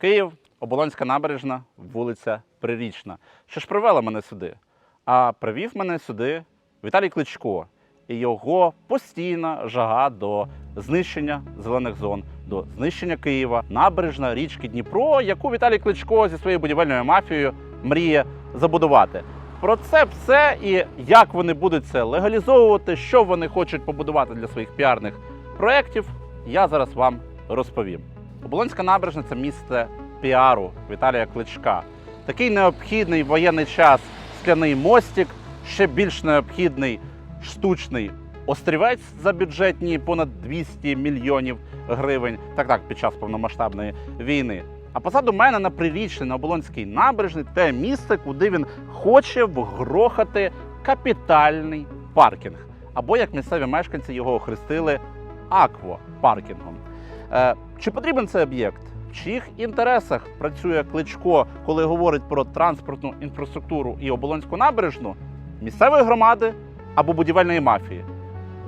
Київ, Оболонська набережна, вулиця Прирічна. Що ж привело мене сюди? А привів мене сюди Віталій Кличко і його постійна жага до знищення зелених зон, до знищення Києва, набережна річки Дніпро, яку Віталій Кличко зі своєю будівельною мафією мріє забудувати. Про це все і як вони будуть це легалізовувати, що вони хочуть побудувати для своїх піарних проєктів, я зараз вам розповім. Оболонська набережна це місце піару Віталія Кличка. Такий необхідний воєнний час скляний мостик, ще більш необхідний штучний острівець за бюджетні понад 200 мільйонів гривень. Так так, під час повномасштабної війни. А позаду мене на прирічній на Оболонській набережній те місце, куди він хоче вгрохати капітальний паркінг. Або як місцеві мешканці його охрестили аквапаркінгом. Е, чи потрібен цей об'єкт? В чиїх інтересах працює Кличко, коли говорить про транспортну інфраструктуру і оболонську набережну місцевої громади або будівельної мафії?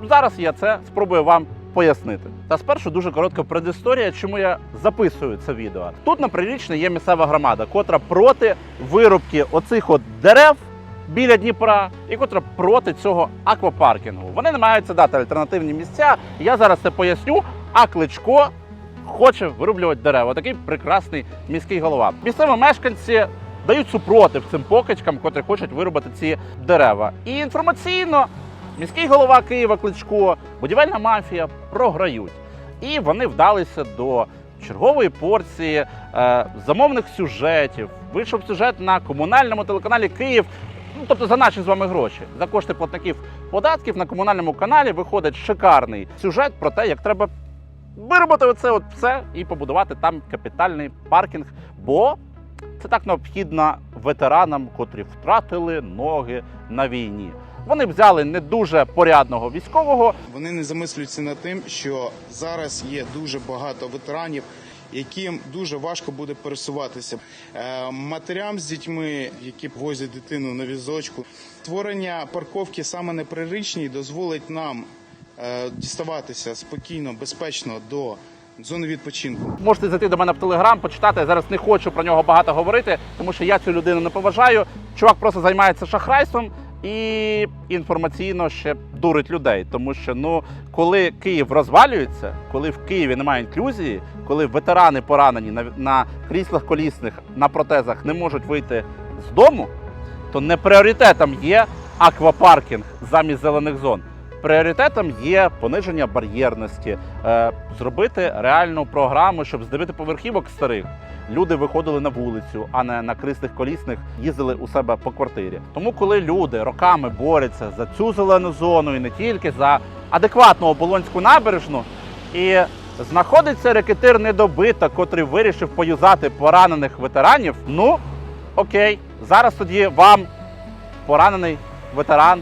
Зараз я це спробую вам пояснити. Та спершу дуже коротка предісторія, чому я записую це відео. Тут на Прирічній є місцева громада, котра проти вирубки оцих от дерев біля Дніпра, і котра проти цього аквапаркінгу. Вони намагаються дати альтернативні місця. Я зараз це поясню. А Кличко хоче вирублювати дерева. Такий прекрасний міський голова. Місцеві мешканці дають супротив цим покидькам, котрі хочуть вирубати ці дерева. І інформаційно міський голова Києва Кличко, будівельна мафія програють. І вони вдалися до чергової порції е, замовних сюжетів. Вийшов сюжет на комунальному телеканалі Київ. Ну, тобто за наші з вами гроші, за кошти платників податків на комунальному каналі виходить шикарний сюжет про те, як треба виробити оце от все і побудувати там капітальний паркінг. Бо це так необхідно ветеранам, котрі втратили ноги на війні. Вони взяли не дуже порядного військового, Вони не замислюються над тим, що зараз є дуже багато ветеранів, яким дуже важко буде пересуватися. Е, Матерям з дітьми, які возять дитину на візочку, створення парковки саме на прирічній дозволить нам діставатися спокійно, безпечно до зони відпочинку. Можете зайти до мене в телеграм, почитати. Я зараз не хочу про нього багато говорити, тому що я цю людину не поважаю. Чувак просто займається шахрайством і інформаційно ще дурить людей. Тому що ну, коли Київ розвалюється, коли в Києві немає інклюзії, коли ветерани поранені на, на кріслах колісних на протезах не можуть вийти з дому, то не пріоритетом є аквапаркінг замість зелених зон. Пріоритетом є пониження бар'єрності, е, зробити реальну програму, щоб з дев'ятиповерхівок старих люди виходили на вулицю, а не на крисних колісних їздили у себе по квартирі. Тому, коли люди роками борються за цю зелену зону і не тільки за адекватну оболонську набережну, і знаходиться рекетир недобиток, котрий вирішив поюзати поранених ветеранів. Ну окей, зараз тоді вам поранений ветеран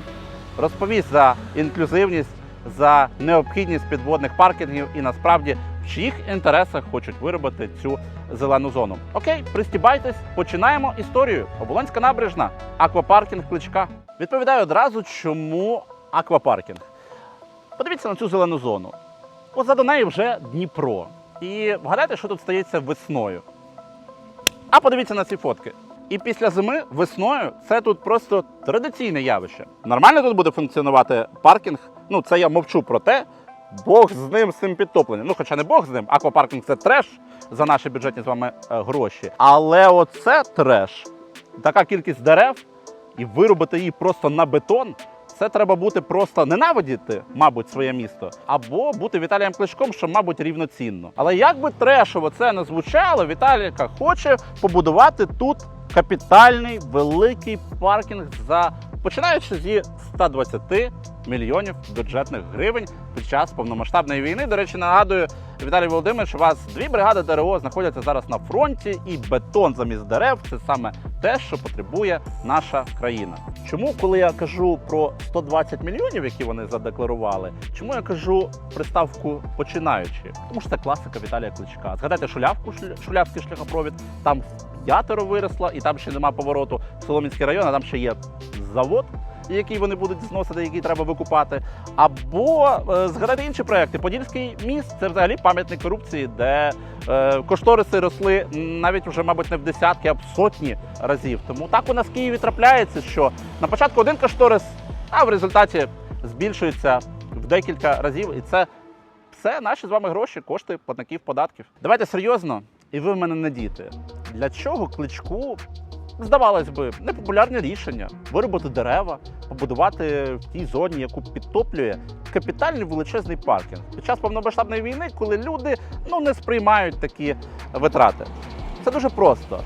розповість за інклюзивність, за необхідність підводних паркінгів і насправді в чиїх інтересах хочуть виробити цю зелену зону. Окей, пристібайтесь, починаємо історію. Оболонська набережна, аквапаркінг кличка. Відповідаю одразу, чому аквапаркінг. Подивіться на цю зелену зону. Позаду неї вже Дніпро. І вгадайте, що тут стається весною. А подивіться на ці фотки. І після зими весною це тут просто традиційне явище. Нормально тут буде функціонувати паркінг. Ну, це я мовчу про те. Бог з ним з цим підтопленням. Ну, хоча не Бог з ним, аквапаркінг це треш за наші бюджетні з вами е, гроші. Але оце треш. Така кількість дерев і виробити її просто на бетон. Це треба бути просто ненавидіти, мабуть, своє місто, або бути Віталієм Кличком, що, мабуть, рівноцінно. Але як би трешово це не звучало, Віталіка хоче побудувати тут капітальний великий паркінг за починаючи зі 120 мільйонів бюджетних гривень під час повномасштабної війни. До речі, нагадую, Віталій Володимирович, у вас дві бригади ДРО знаходяться зараз на фронті, і бетон замість дерев це саме те, що потребує наша країна. Чому, коли я кажу про 120 мільйонів, які вони задекларували, чому я кажу приставку починаючи? Тому що це класика Віталія Кличка. Згадайте шулявку, шулявський шляхопровід. Там п'ятеро виросло, і там ще нема повороту в Соломінський район, а там ще є завод. який вони будуть зносити, який треба викупати. Або е, згадати інші проекти. Подільський міст це взагалі пам'ятник корупції, де е, кошториси росли навіть вже, мабуть, не в десятки, а в сотні разів. Тому так у нас в Києві трапляється, що на початку один кошторис, а в результаті збільшується в декілька разів. І це все наші з вами гроші, кошти платників податків. Давайте серйозно, і ви в мене не діти. Для чого кличку? Здавалось би, непопулярне рішення виробити дерева, побудувати в тій зоні, яку підтоплює капітальний величезний паркінг під час повномасштабної війни, коли люди ну не сприймають такі витрати. Це дуже просто.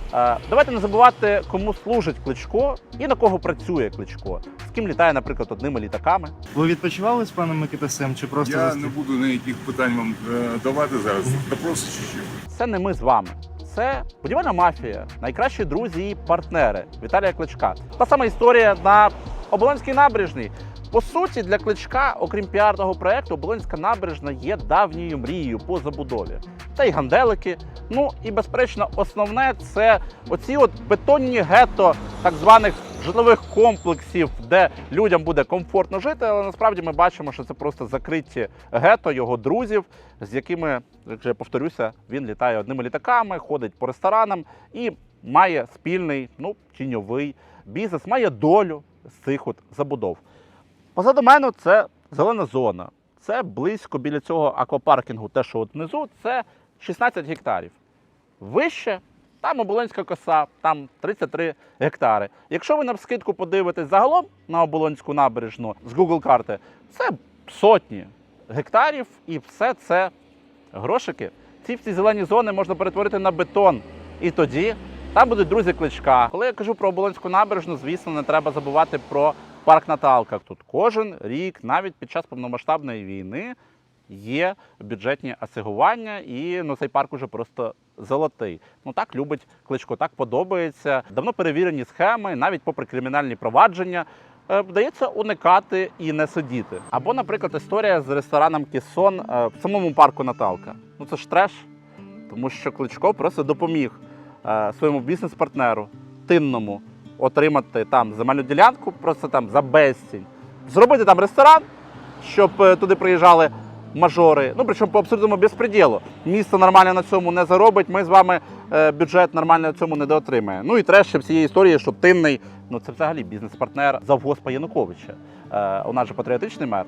Давайте не забувати, кому служить кличко і на кого працює кличко, з ким літає, наприклад, одними літаками. Ви відпочивали з паном Микитасем чи просто Я не буду ніяких питань вам е, давати зараз. Та просто чи Це не ми з вами. Це будівельна мафія, найкращі друзі і партнери Віталія Кличка. Та сама історія на Оболонській набережній. По суті, для кличка, окрім піарного проекту, Оболонська набережна є давньою мрією по забудові. Та й ганделики. Ну і безперечно, основне це оці от бетонні гетто так званих житлових комплексів, де людям буде комфортно жити. Але насправді ми бачимо, що це просто закриті гетто його друзів, з якими, як я повторюся, він літає одними літаками, ходить по ресторанам і має спільний, ну тіньовий бізнес, має долю з цих от забудов. Позаду мене це зелена зона. Це близько біля цього аквапаркінгу, те, що от внизу, це 16 гектарів. Вище там Оболонська коса, там 33 гектари. Якщо ви на скидку подивитесь загалом на Оболонську набережну з Google карти, це сотні гектарів, і все це грошики. Ці всі зелені зони можна перетворити на бетон. І тоді там будуть друзі кличка. Коли я кажу про Оболонську набережну, звісно, не треба забувати про парк Наталка. Тут кожен рік, навіть під час повномасштабної війни, є бюджетні асигування, і ну, цей парк уже просто золотий. Ну так любить кличко, так подобається. Давно перевірені схеми, навіть попри кримінальні провадження. е, Вдається уникати і не сидіти. Або, наприклад, історія з рестораном Кісон е, в самому парку Наталка. Ну це ж треш, тому що Кличко просто допоміг е, своєму бізнес-партнеру тинному отримати там земельну ділянку, просто там за безцінь, зробити там ресторан, щоб туди приїжджали мажори. Ну причому по абсолютному безпреділу. Місто нормально на цьому не заробить. Ми з вами е, бюджет нормально на цьому не доотримає. Ну і треш всієї історії, що тинний, ну це взагалі бізнес-партнер завгоспа Януковича. Е, у нас же патріотичний мер.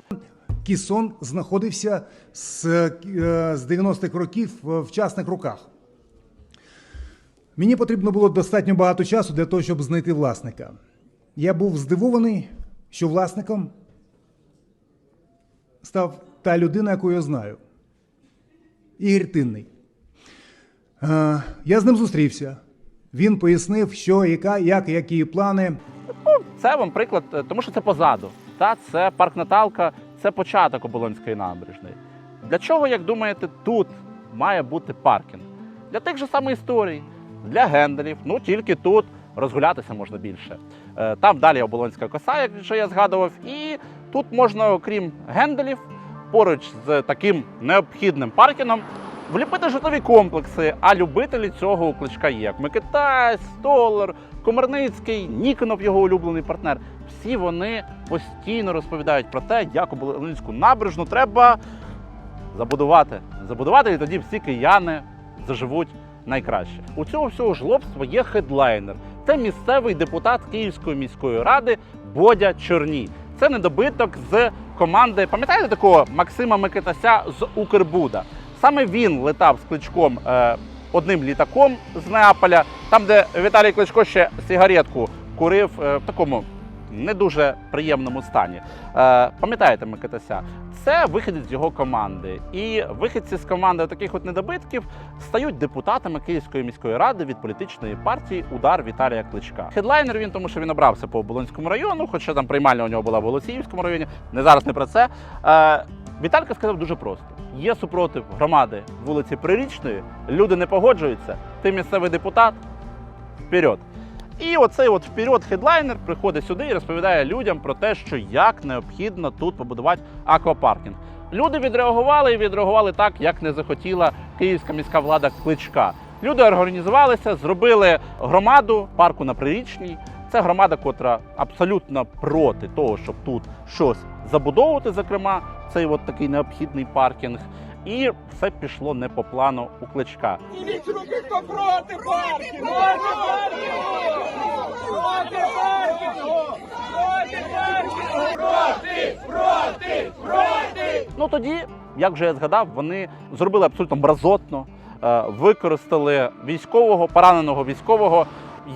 Кісон знаходився з, е, з 90-х років в вчасних руках. Мені потрібно було достатньо багато часу для того, щоб знайти власника. Я був здивований, що власником став та людина, яку я знаю. Ігор Тинний. Е, Я з ним зустрівся. Він пояснив, що, яка, як, які плани. Це вам приклад, е, тому що це позаду. Та це парк Наталка, це початок Оболонської набережної. Для чого, як думаєте, тут має бути паркінг? Для тих же самих історій, для генделів. Ну тільки тут розгулятися можна більше. Е, Там далі Оболонська коса, як вже я згадував, і тут можна, окрім генделів, поруч з таким необхідним паркінгом. Вліпити житлові комплекси, а любителі цього у кличка є. Як Микитай, Столер, Комарницький, Ніконов, його улюблений партнер. Всі вони постійно розповідають про те, як Оболонську набережну треба забудувати. Забудувати, і тоді всі кияни заживуть найкраще. У цього всього жлобства є хедлайнер. Це місцевий депутат Київської міської ради Бодя Чорній. Це недобиток з команди. Пам'ятаєте такого Максима Микитася з Укрбуда? Саме він летав з кличком е, одним літаком з Неаполя, там, де Віталій Кличко ще сигаретку курив е, в такому не дуже приємному стані. Е, пам'ятаєте Микитася? Це виходець з його команди. І вихідці з команди таких от недобитків стають депутатами Київської міської ради від політичної партії Удар Віталія Кличка. Хедлайнер він, тому що він обрався по Оболонському району, хоча там приймальня у нього була в Голосіївському районі. Не зараз не про це. Е, Віталька сказав дуже просто: є супротив громади вулиці Прирічної, люди не погоджуються. Ти місцевий депутат, вперед. І оцей от вперед хедлайнер приходить сюди і розповідає людям про те, що як необхідно тут побудувати аквапаркінг. Люди відреагували і відреагували так, як не захотіла київська міська влада кличка. Люди організувалися, зробили громаду парку на Прирічній, Це громада, котра абсолютно проти того, щоб тут щось забудовувати, зокрема, цей от такий необхідний паркінг. І все пішло не по плану у кличка. Підніміть руки, хто проти паркінгу! Проти паркінгу! Проти паркінгу! Проти! Проти! Проти! Проти! Ну тоді, як вже я згадав, вони зробили абсолютно мразотно, е, використали військового, пораненого військового,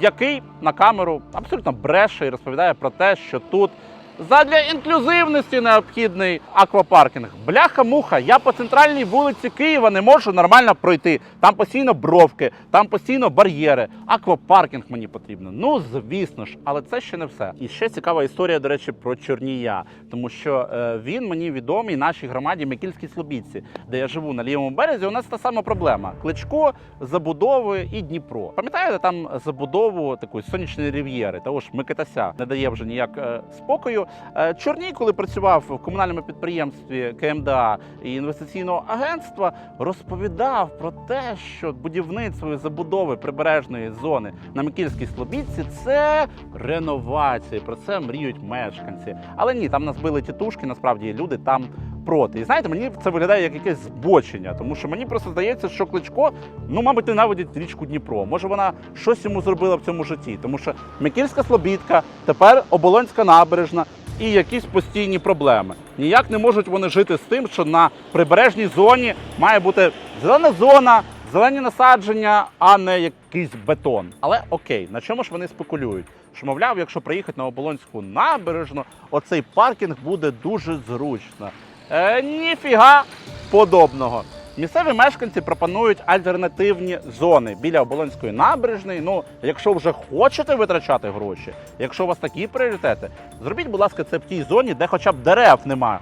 який на камеру абсолютно бреше і розповідає про те, що тут задля інклюзивності необхідний аквапаркінг. Бляха-муха, я по центральній вулиці Києва не можу нормально пройти. Там постійно бровки, там постійно бар'єри. Аквапаркінг мені потрібно. Ну, звісно ж, але це ще не все. І ще цікава історія, до речі, про Чорнія, тому що е, він мені відомий нашій громаді Микільській Слобідці, де я живу на лівому березі. У нас та сама проблема: кличко, забудови і Дніпро. Пам'ятаєте там забудову такої сонячної рів'єри? Того ж Микитася не дає вже ніяк е, спокою. Е, Чорній, коли працював в комунальному підприємстві КМДА і інвестиційного агентства, розповідав про те, що будівництво і забудови прибережної зони на Микільській Слобідці це реновація. Про це мріють мешканці. Але ні, там нас били тітушки, насправді люди там проти. І знаєте, мені це виглядає як якесь збочення, тому що мені просто здається, що Кличко, ну, мабуть, ненавидить річку Дніпро. Може, вона щось йому зробила в цьому житті, тому що Микільська Слобідка, тепер Оболонська набережна і якісь постійні проблеми. Ніяк не можуть вони жити з тим, що на прибережній зоні має бути зелена зона, зелені насадження, а не якийсь бетон. Але окей, на чому ж вони спекулюють? Що, мовляв, якщо приїхати на Оболонську набережну, оцей паркінг буде дуже зручно. Е, ніфіга подобного. Місцеві мешканці пропонують альтернативні зони біля Оболонської набережної. Ну, якщо вже хочете витрачати гроші, якщо у вас такі пріоритети, зробіть, будь ласка, це в тій зоні, де хоча б дерев немає.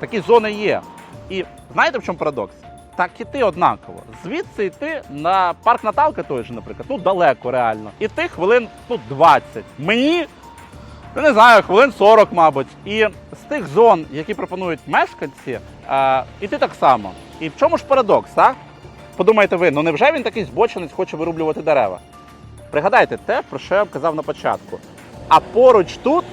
Такі зони є. І знаєте, в чому парадокс? Так іти однаково. Звідси йти на парк Наталка той же, наприклад, ну далеко реально. Іти хвилин ну, 20. Мені ну не знаю, хвилин 40, мабуть. І з тих зон, які пропонують мешканці, е, іти так само. І в чому ж парадокс, так? Подумаєте ви, ну невже він такий збочинець хоче вирублювати дерева? Пригадайте те, про що я казав на початку. А поруч тут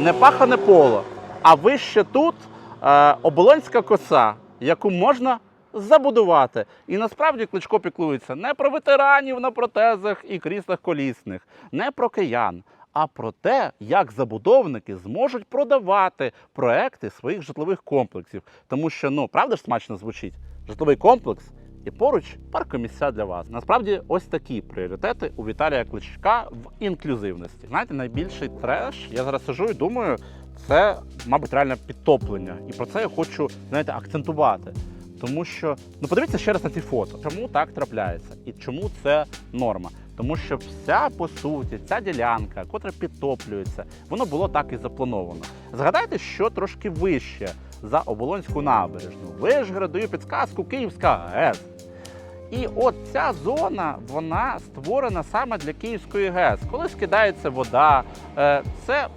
не пахане поло, а вище тут е, оболонська коса, яку можна забудувати. І насправді Кличко піклується не про ветеранів на протезах і кріслах колісних, не про киян, а про те, як забудовники зможуть продавати проекти своїх житлових комплексів. Тому що, ну, правда ж смачно звучить? Житловий комплекс і поруч паркомісця для вас. Насправді, ось такі пріоритети у Віталія Кличка в інклюзивності. Знаєте, найбільший треш, я зараз сижу і думаю, це, мабуть, реальне підтоплення. І про це я хочу знаєте, акцентувати. Тому що ну подивіться ще раз на ці фото. Чому так трапляється? І чому це норма? Тому що вся по суті, ця ділянка, котра підтоплюється, воно було так і заплановано. Згадайте, що трошки вище за Оболонську набережну. Вишгород даю підсказку Київська ГЕС. І от ця зона вона створена саме для Київської ГЕС. Коли скидається вода, е, це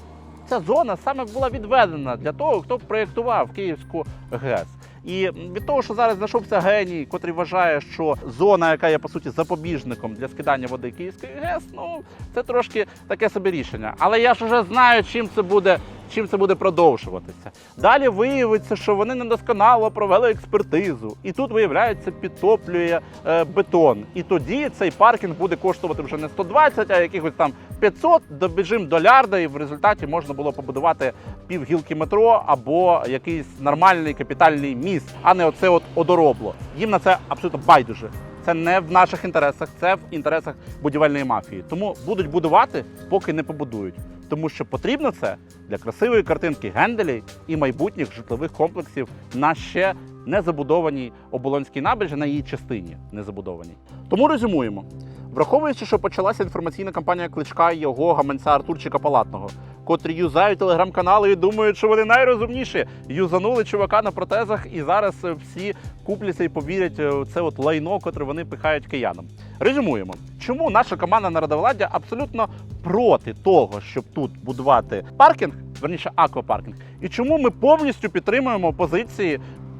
ця зона саме була відведена для того, хто проєктував Київську ГЕС. І від того, що зараз знайшовся геній, котрий вважає, що зона, яка є по суті запобіжником для скидання води Київської ГЕС, ну це трошки таке собі рішення. Але я ж вже знаю, чим це буде. Чим це буде продовжуватися? Далі виявиться, що вони недосконало провели експертизу, і тут виявляється, підтоплює е, бетон. І тоді цей паркінг буде коштувати вже не 120, а якихось там 500, добіжим до лярда, і в результаті можна було побудувати півгілки метро або якийсь нормальний капітальний міст, а не оце от одоробло. Їм на це абсолютно байдуже. Це не в наших інтересах, це в інтересах будівельної мафії. Тому будуть будувати, поки не побудують. Тому що потрібно це для красивої картинки генделей і майбутніх житлових комплексів на ще не забудованій оболонській набережні, на її частині не забудованій. Тому резюмуємо. Враховуючи, що почалася інформаційна кампанія кличка його гаманця Артурчика Палатного, котрі юзають телеграм-канали і думають, що вони найрозумніші, юзанули чувака на протезах, і зараз е, всі купляться і повірять е, в це от лайно, котре вони пихають киянам. Резюмуємо, чому наша команда народовладдя абсолютно проти того, щоб тут будувати паркінг, верніше аквапаркінг, і чому ми повністю підтримуємо позиції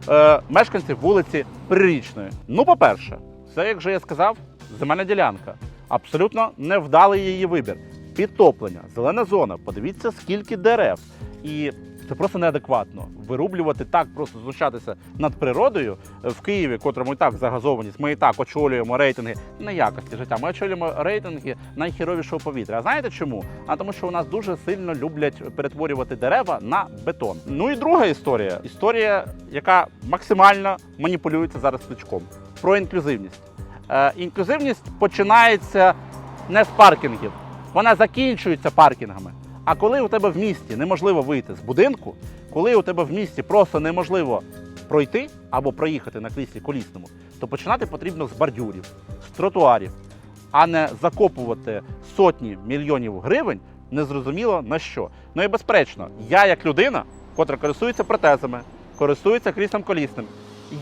е, мешканців вулиці Прирічної. Ну, по-перше, це, як вже я сказав, земельна ділянка. Абсолютно невдалий її вибір. Підтоплення, зелена зона. Подивіться, скільки дерев. І це просто неадекватно. Вирублювати так, просто знущатися над природою в Києві, котрому і так загазованість. Ми і так очолюємо рейтинги не якості життя. Ми очолюємо рейтинги найхіровішого повітря. А знаєте чому? А тому, що у нас дуже сильно люблять перетворювати дерева на бетон. Ну і друга історія історія, яка максимально маніпулюється зараз кличком про інклюзивність. Е, інклюзивність починається не з паркінгів, вона закінчується паркінгами. А коли у тебе в місті неможливо вийти з будинку, коли у тебе в місті просто неможливо пройти або проїхати на кріслі колісному, то починати потрібно з бордюрів, з тротуарів, а не закопувати сотні мільйонів гривень незрозуміло на що. Ну і безперечно, я як людина, котра користується протезами, користується кріслом колісним,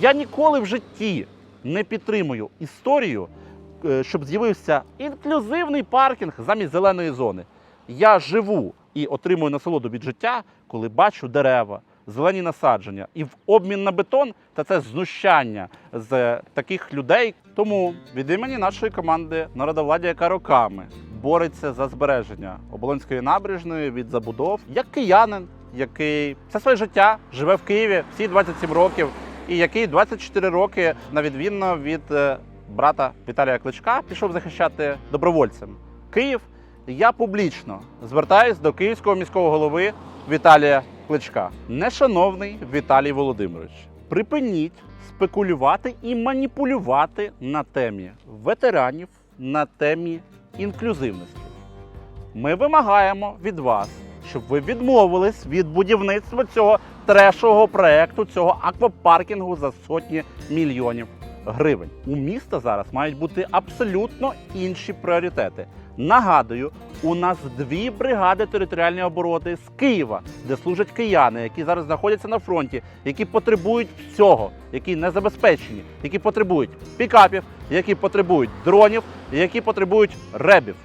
я ніколи в житті не підтримую історію, щоб з'явився інклюзивний паркінг замість зеленої зони. Я живу і отримую насолоду від життя, коли бачу дерева, зелені насадження. І в обмін на бетон та це знущання з таких людей. Тому від імені нашої команди народовладдя, яка роками бореться за збереження Оболонської набережної від забудов, як киянин, який все своє життя живе в Києві всі 27 років, і який 24 роки на відмінно від е, брата Віталія Кличка пішов захищати добровольцем Київ. Я публічно звертаюсь до київського міського голови Віталія Кличка. Нешановний Віталій Володимирович, припиніть спекулювати і маніпулювати на темі ветеранів, на темі інклюзивності. Ми вимагаємо від вас, щоб ви відмовились від будівництва цього трешового проекту, цього аквапаркінгу за сотні мільйонів гривень. У міста зараз мають бути абсолютно інші пріоритети. Нагадую, у нас дві бригади територіальної оборони з Києва, де служать кияни, які зараз знаходяться на фронті, які потребують всього, які не забезпечені, які потребують пікапів, які потребують дронів, які потребують ребів.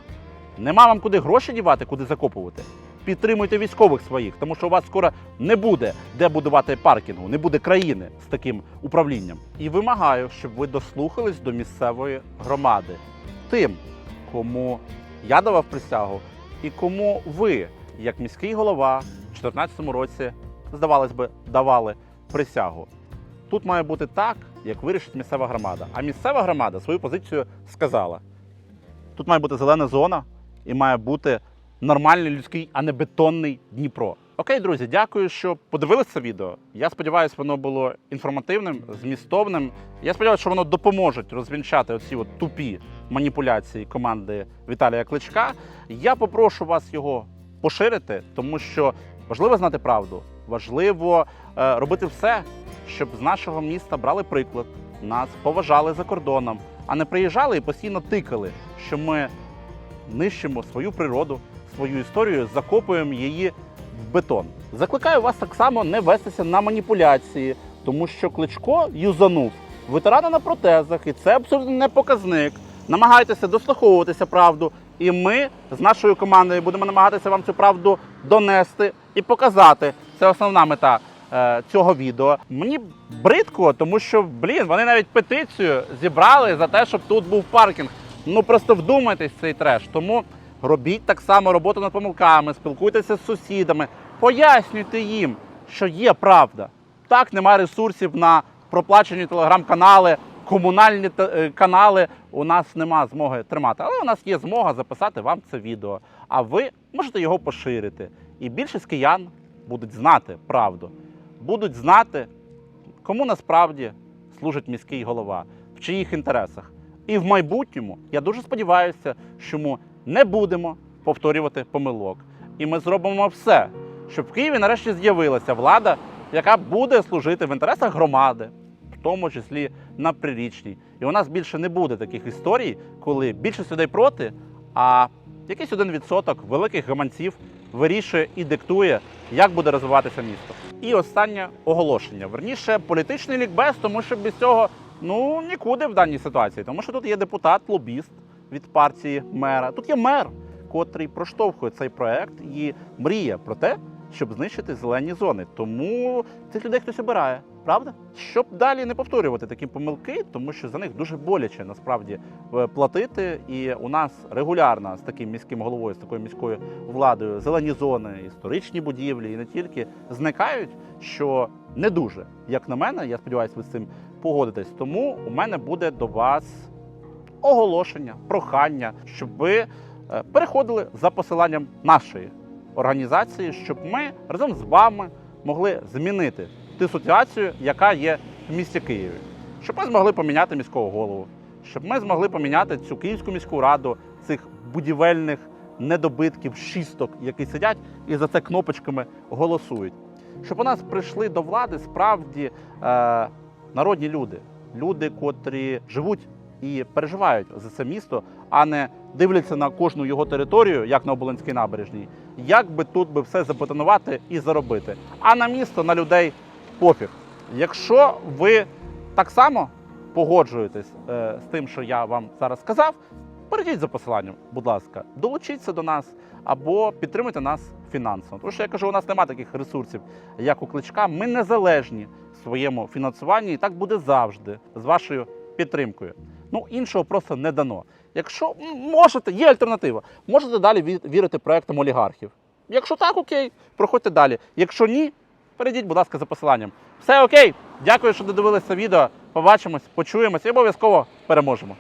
Нема вам куди гроші дівати, куди закопувати. Підтримуйте військових своїх, тому що у вас скоро не буде де будувати паркінгу, не буде країни з таким управлінням. І вимагаю, щоб ви дослухались до місцевої громади. Тим, кому я давав присягу, і кому ви, як міський голова, в 2014 році, здавалось би, давали присягу. Тут має бути так, як вирішить місцева громада. А місцева громада свою позицію сказала. Тут має бути зелена зона і має бути нормальний людський, а не бетонний Дніпро. Окей, друзі, дякую, що подивилися це відео. Я сподіваюся, воно було інформативним, змістовним. Я сподіваюся, що воно допоможе розвінчати оці от тупі маніпуляції команди Віталія Кличка. Я попрошу вас його поширити, тому що важливо знати правду, важливо е, робити все, щоб з нашого міста брали приклад, нас поважали за кордоном, а не приїжджали і постійно тикали, що ми нищимо свою природу, свою історію, закопуємо її в бетон. Закликаю вас так само не вестися на маніпуляції, тому що Кличко юзанув ветерана на протезах, і це абсолютно не показник. Намагайтеся дослуховуватися правду, і ми з нашою командою будемо намагатися вам цю правду донести і показати. Це основна мета е, цього відео. Мені бридко, тому що блін, вони навіть петицію зібрали за те, щоб тут був паркінг. Ну просто вдумайтесь цей треш. Тому робіть так само роботу над помилками, спілкуйтеся з сусідами, пояснюйте їм, що є правда. Так, немає ресурсів на проплачені телеграм-канали, комунальні е, канали. У нас нема змоги тримати, але у нас є змога записати вам це відео. А ви можете його поширити. І більшість киян будуть знати правду, будуть знати, кому насправді служить міський голова, в чиїх інтересах. І в майбутньому я дуже сподіваюся, що не будемо повторювати помилок. І ми зробимо все, щоб в Києві нарешті з'явилася влада, яка буде служити в інтересах громади, в тому числі на прирічній. І у нас більше не буде таких історій, коли більшість людей проти, а якийсь один відсоток великих гаманців вирішує і диктує, як буде розвиватися місто. І останнє оголошення. Верніше, політичний лікбез, тому що без цього ну нікуди в даній ситуації. Тому що тут є депутат-лобіст від партії мера. Тут є мер, котрий проштовхує цей проект і мріє про те, щоб знищити зелені зони. Тому цих людей хтось обирає, правда? Щоб далі не повторювати такі помилки, тому що за них дуже боляче насправді е, платити. І у нас регулярно з таким міським головою, з такою міською владою, зелені зони, історичні будівлі і не тільки зникають, що не дуже, як на мене. Я сподіваюся, ви з цим погодитесь. Тому у мене буде до вас оголошення, прохання, щоб ви е, переходили за посиланням нашої організації, щоб ми разом з вами могли змінити ту ситуацію, яка є в місті Києві, щоб ми змогли поміняти міського голову, щоб ми змогли поміняти цю Київську міську раду, цих будівельних недобитків, шісток, які сидять і за це кнопочками голосують. Щоб у нас прийшли до влади справді е, народні люди, люди, котрі живуть і переживають за це місто, а не дивляться на кожну його територію, як на Оболонській набережній, як би тут би все забетонувати і заробити. А на місто, на людей пофіг. Якщо ви так само погоджуєтесь е, з тим, що я вам зараз сказав, перейдіть за посиланням, будь ласка, долучіться до нас або підтримуйте нас фінансово. Тому що я кажу, у нас немає таких ресурсів, як у кличка. Ми незалежні в своєму фінансуванні, і так буде завжди з вашою підтримкою. Ну, іншого просто не дано. Якщо можете, є альтернатива. Можете далі вірити проектам олігархів. Якщо так, окей, проходьте далі. Якщо ні, перейдіть, будь ласка, за посиланням. Все окей. Дякую, що додивилися відео. Побачимось, почуємось і обов'язково переможемо.